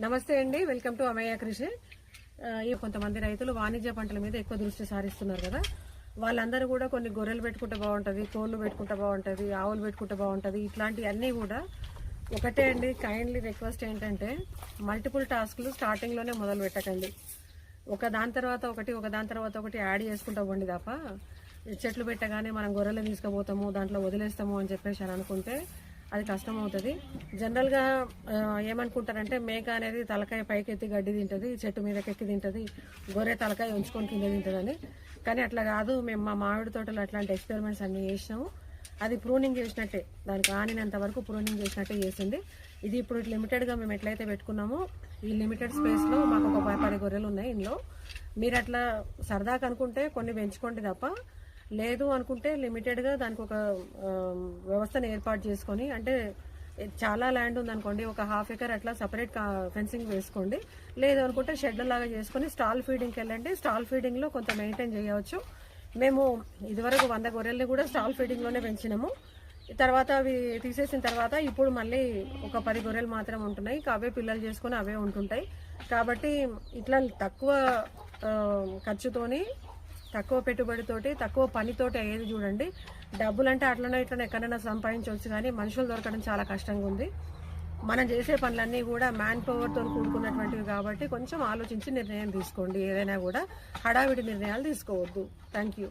నమస్తే అండి. Welcome to అమయ్య కృషి. ఈ కొంతమంది రైతులు వాణిజ్య పంటల మీద ఎక్కువ దృష్టి సారిస్తున్నారు కదా. వాళ్ళందరూ కూడా కొన్ని గొర్రెలు పెట్టుకుంటే బాగుంటుంది కోళ్ళు పెట్టుకుంటే బాగుంటుంది ఆవులు పెట్టుకుంటే బాగుంటుంది. ఇట్లాంటివన్నీ కూడా ఒకటే అండి. కైండ్లీ రిక్వెస్ట్ ఏంటంటే మల్టిపుల్ టాస్క్లు స్టార్టింగ్లోనే మొదలు పెట్టకండి. ఒక దాని తర్వాత ఒకటి ఒక దాని తర్వాత ఒకటి యాడ్ చేసుకుంటా పోండి తప్ప చెట్లు పెట్టగానే మనం గొర్రెలు తీసుకుపోతాము దాంట్లో వదిలేస్తాము అని చెప్పేసి అని అనుకుంటే అది కష్టం అవుతుంది జనరల్గా ఏమనుకుంటారంటే మేక అనేది తలకాయ పైకి ఎత్తి గడ్డి తింటుంది చెట్టు మీదకి ఎక్కి తింటుంది గొర్రె తలకాయ ఉంచుకొని కింద తింటుందని. కానీ అట్లా కాదు మేము మా మామిడి తోటలో అట్లాంటి ఎక్స్పెరిమెంట్స్ అన్ని చేసినాము. అది ప్రూనింగ్ చేసినట్టే దానికి ఆనినంత వరకు ప్రూనింగ్ చేసినట్టే చేసింది. ఇది ఇప్పుడు లిమిటెడ్గా మేము ఎట్లయితే పెట్టుకున్నామో ఈ లిమిటెడ్ స్పేస్లో మాకు ఒక పది గొర్రెలు ఉన్నాయి ఇందులో. మీరు అట్లా సరదాగా అనుకుంటే కొన్ని పెంచుకోండి తప్ప లేదు అనుకుంటే లిమిటెడ్గా దానికి ఒక వ్యవస్థను ఏర్పాటు చేసుకొని అంటే చాలా ల్యాండ్ ఉందనుకోండి ఒక హాఫ్ ఎకర్ అట్లా సపరేట్ ఫెన్సింగ్ వేసుకోండి. లేదు అనుకుంటే షెడ్ లాగా చేసుకొని స్టాల్ ఫీడింగ్కి వెళ్ళండి స్టాల్ ఫీడింగ్లో కొంత మెయింటైన్ చేయవచ్చు. మేము ఇదివరకు వంద గొర్రెల్ని కూడా స్టాల్ ఫీడింగ్లోనే పెంచినాము. తర్వాత అవి తీసేసిన తర్వాత ఇప్పుడు మళ్ళీ ఒక పది గొర్రెలు మాత్రం ఉంటున్నాయి. అవే పిల్లలు చేసుకొని అవే ఉంటుంటాయి. కాబట్టి ఇట్లా తక్కువ ఖర్చుతోని తక్కువ పెట్టుబడితోటి తక్కువ పనితోటి అయ్యేది చూడండి. డబ్బులు అంటే అట్లనే ఇట్లనే ఎక్కడైనా సంపాదించవచ్చు కానీ మనుషులు దొరకడం చాలా కష్టంగా ఉంది. మనం చేసే పనులన్నీ కూడా మ్యాన్ పవర్తో కూడుకున్నటువంటివి కాబట్టి కొంచెం ఆలోచించి నిర్ణయం తీసుకోండి. ఏదైనా కూడా హడావిడి నిర్ణయాలు తీసుకోవద్దు. Thank you